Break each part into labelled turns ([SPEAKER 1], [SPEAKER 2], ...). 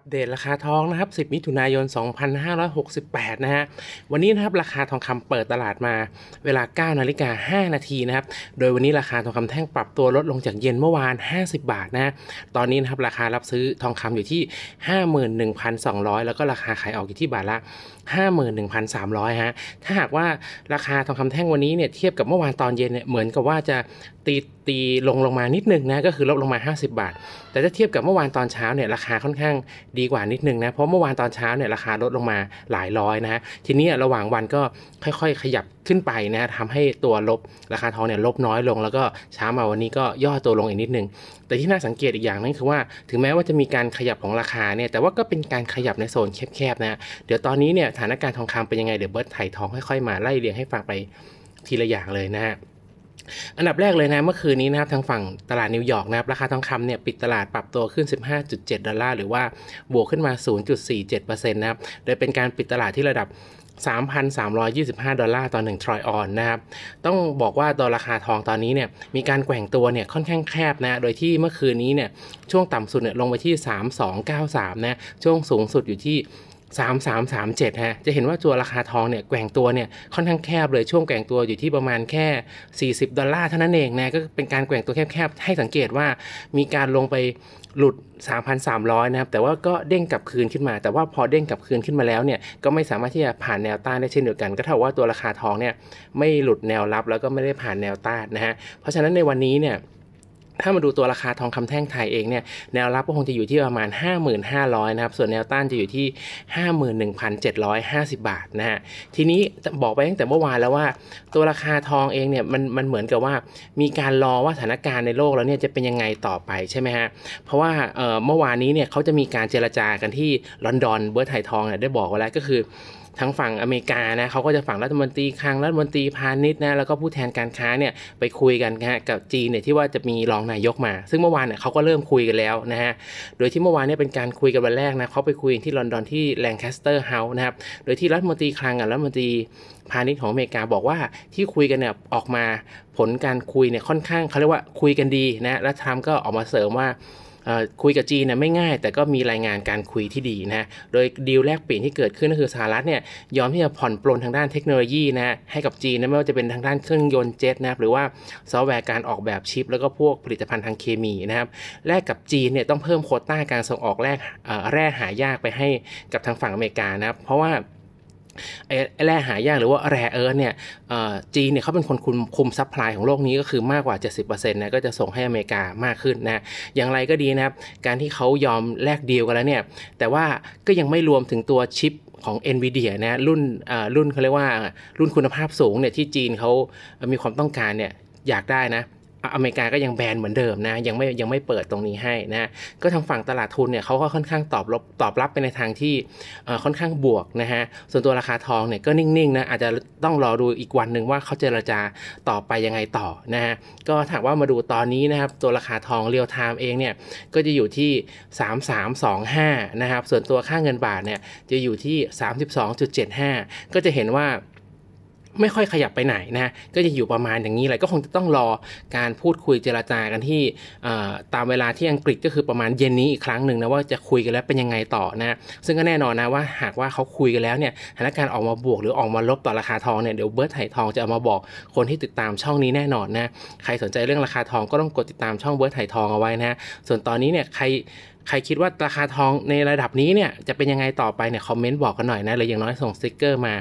[SPEAKER 1] อัปเดตราคาทองนะครับ 10 มิถุนายน 2568 นะฮะ วันนี้นะครับราคาทองคำเปิดตลาดมาเวลา 9 นาฬิกา 5 นาทีนะครับ โดยวันนี้ราคาทองคำแท่งปรับตัวลดลงจากเย็นเมื่อวาน 50 บาทนะฮะตอนนี้นะครับราคารับซื้อทองคำอยู่ที่ 51,200 แล้วก็ราคาขายออกอยู่ที่บาทละ 51,300 ฮะ ถ้าหากว่าราคาทองคำแท่งวันนี้เนี่ยเทียบกับเมื่อวานตอนเย็นเนี่ยเหมือนกับว่าจะตีตีลงลงมานิดนึงนะก็คือลดลงมา 50 บาท แต่ถ้าเทียบกับเมื่อวานตอนเช้าเนี่ยราคาค่อนข้างดีกว่านิดนึงนะเพราะเมื่อวานตอนเช้าเนี่ยราคาลดลงมาหลายร้อยนะฮะทีนี้ระหว่างวันก็ค่อยๆ ขยับขึ้นไปนะฮะทำให้ตัวลบราคาทองเนี่ยลบน้อยลง แล้วก็เช้ามาวันนี้ก็ย่อตัวลงอีกนิดนึง แต่ที่น่าสังเกตอีกอย่างนึงคือว่าถึงแม้ว่าจะมีการขยับของราคาเนี่ยแต่ว่าก็เป็นการขยับในโซนแคบๆนะฮะเดี๋ยวตอนนี้เนี่ยสถานการณ์ทองคำเป็นยังไงเดี๋ยวเบิร์ตไถ่ทองค่อยๆมาไล่เรียงให้ฟังไปทีละอย่างเลยนะฮะ อันดับแรกเลยนะเมื่อคืนนี้นะครับทางฝั่งตลาดนิวยอร์กนะครับราคาทองคำเนี่ยปิดตลาดปรับตัวขึ้น 15.7 ดอลลาร์ หรือว่าบวกขึ้นมา 0.47%นะครับโดยเป็นการปิดตลาดที่ระดับ 3,325 ดอลลาร์ต่อ1ทรอยออนนะครับ ต้องบอกว่าตัวราคาทองตอนนี้เนี่ยมีการแกว่งตัวเนี่ยค่อนข้างแคบนะ โดยที่เมื่อคืนนี้เนี่ยช่วงต่ำสุดเนี่ยลงไปที่ 3293 นะ ช่วงสูงสุดอยู่ที่ 3337ฮะจะเห็นว่าตัวราคาทองเนี่ยแกว่งตัวเนี่ยค่อนข้างแคบเลยช่วงแกว่งตัวอยู่ที่ประมาณแค่ 40 ดอลลาร์เท่านั้นเองนะก็เป็นการแกว่งตัวแคบๆ ให้สังเกตว่ามีการลงไปหลุด 3,300 นะครับ แต่ว่าก็เด้งกลับคืนขึ้นมา แต่ว่าพอเด้งกลับคืนขึ้นมาแล้วเนี่ยก็ไม่สามารถที่จะผ่านแนวต้านได้เช่นเดียวกัน ก็เท่ากับว่าตัวราคาทองเนี่ยไม่หลุดแนวรับแล้วก็ไม่ได้ผ่านแนวต้านนะฮะเพราะฉะนั้นในวันนี้เนี่ย ถ้ามาดูตัวราคาทองคำแท่งไทยเองเนี่ยแนวรับก็คงจะอยู่ที่ประมาณ 55,000นะครับส่วนแนวต้านจะอยู่ที่ 51,750 บาทนะฮะทีนี้บอกไปตั้งแต่เมื่อวานแล้วว่า ตัวราคาทองเองเนี่ยมันมันเหมือนกับว่า มีการรอว่าสถานการณ์ในโลกแล้วเนี่ยจะเป็นยังไงต่อไปใช่ไหมฮะเพราะว่าเมื่อวานนี้เนี่ยเขาจะมีการเจรจากันที่ลอนดอนเบิร์ไทยทองเนี่ยได้บอกไว้แล้วก็คือทางฝั่งอเมริกานะเขาก็จะฝั่งรัฐมนตรีคลังรัฐมนตรีพาณิชย์นะแล้วก็ผู้แทนการค้าเนี่ยไปคุยกันนะกับจีนเนี่ยที่ว่าจะมีรองนายกมา ซึ่งเมื่อวานเนี่ยเขาก็เริ่มคุยกันแล้วนะฮะโดยที่เมื่อวานเนี่ยเป็นการคุยกันวันแรกนะเขาไปคุยที่ลอนดอนที่แลงคสเตอร์เฮาส์นะครับโดยที่รัฐมนตรีคลังกับรัฐมนตรีพาณิชย์ของอเมริกาบอกว่าที่คุยกันเนี่ยออกมาผลการคุยเนี่ยค่อนข้างเขาเรียกว่าคุยกันดีนะและทรัมป์ก็ออกมาเสริมว่า คุยกับจีนเนี่ยไม่ง่าย แต่ก็มีรายงานการคุยที่ดีนะโดยดีลแลกเปลี่ยนที่เกิดขึ้นก็คือสหรัฐเนี่ยยอมที่จะผ่อนปลนทางด้านเทคโนโลยีนะให้กับจีนนะไม่ว่าจะเป็นทางด้านเครื่องยนต์เจ็ตนะครับหรือว่าซอฟต์แวร์การออกแบบชิป แล้วก็พวกผลิตภัณฑ์ทางเคมีนะครับแลกกับจีนเนี่ยต้องเพิ่มโคต้าการส่งออกแร่แร่หายากไปให้กับทางฝั่งอเมริกานะครับเพราะว่า แร่หายากหรือว่าแร่เอิร์ธเนี่ยจีนเนี่ยเขาเป็นคนคุมคุมซัพพลายของโลกนี้ก็คือมากกว่า 70%นะก็จะส่งให้อเมริกามากขึ้นนะอย่างไรก็ดีนะครับ การที่เขายอมแลกเดีลกันแล้วเนี่ยแต่ว่าก็ยังไม่รวมถึงตัวชิปของ NVIDIA นะรุ่นรุ่นเขาเรียกว่ารุ่นคุณภาพสูงเนี่ยที่จีนเขามีความต้องการเนี่ยอยากได้นะ อเมริกาก็ยังแบนเหมือนเดิมนะยังไม่ยังไม่เปิดตรงนี้ให้นะก็ทางฝั่งตลาดทุนเนี่ยเขาก็ค่อนข้างตอบรับตอบรับไปในทางที่ค่อนข้างบวกนะฮะส่วนตัวราคาทองเนี่ยก็นิ่งๆนะอาจจะต้องรอดูอีกวันหนึ่งว่าเขาเจรจาต่อไปยังไงต่อนะฮะก็ถ้าหากว่ามาดูตอนนี้นะครับตัวราคาทองเรียลไทม์เองเนี่ยก็จะอยู่ที่ 3325นะครับส่วนตัวค่าเงินบาทเนี่ยจะอยู่ที่ 32.75 ก็จะเห็นว่า ไม่ค่อยขยับไปไหนนะก็จะอยู่ประมาณอย่างนี้เลยก็คงจะต้องรอการพูดคุยเจรจากันที่ตามเวลาที่อังกฤษก็คือประมาณเย็นนี้อีกครั้งหนึ่งนะว่าจะคุยกันแล้วเป็นยังไงต่อนะซึ่งก็แน่นอนนะว่าหากว่าเขาคุยกันแล้วเนี่ยสถานการณ์ออกมาบวกหรือออกมาลบต่อราคาทองเนี่ยเดี๋ยวเบิร์ดไถ่ทองจะเอามาบอกคนที่ติดตามช่องนี้แน่นอนนะใครสนใจเรื่องราคาทองก็ต้องกดติดตามช่องเบิร์ดไถ่ทองเอาไว้นะส่วนตอนนี้เนี่ยใครใครคิดว่าราคาทองในระดับนี้เนี่ยจะเป็นยังไงต่อไปเนี่ยคอมเมนต์บอกกันหน่อยนะหรืออย่างน้อยส่งสติกเกอร์มา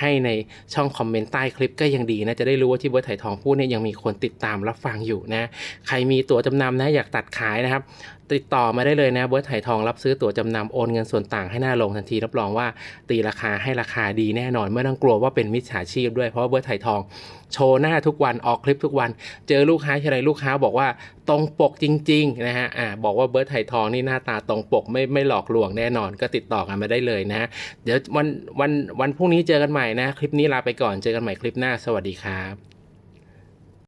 [SPEAKER 1] ให้ในช่องคอมเมนต์ใต้คลิปก็ยังดีนะจะได้รู้ว่าที่เบิร์ไถ่ทองพูดเนี่ยยังมีคนติดตามรับฟังอยู่นะใครมีตั๋วจำนำนะอยากตัดขายนะครับ ติดต่อมาได้เลยนะเบิร์ดไถ่ทองรับซื้อตั๋วจำนำโอนเงินส่วนต่างให้หน้าลงทันทีรับรองว่าตีราคาให้ราคาดีแน่นอน ไม่ต้องกลัวว่าเป็นมิจฉาชีพด้วยเพราะเบิร์ดไถ่ทองโชว์หน้าทุกวันออกคลิปทุกวัน เจอลูกค้าทีไรลูกค้าบอกว่าตรงปกจริงๆนะฮะอ่าบอกว่าเบิร์ดไถ่ทองนี่หน้าตาตรงปกไม่ไม่หลอกลวงแน่นอน ก็ติดต่อกันมาได้เลยนะเดี๋ยววันวันวันพรุ่งนี้เจอกันใหม่นะ คลิปนี้ลาไปก่อนเจอกันใหม่คลิปหน้าสวัสดีครับ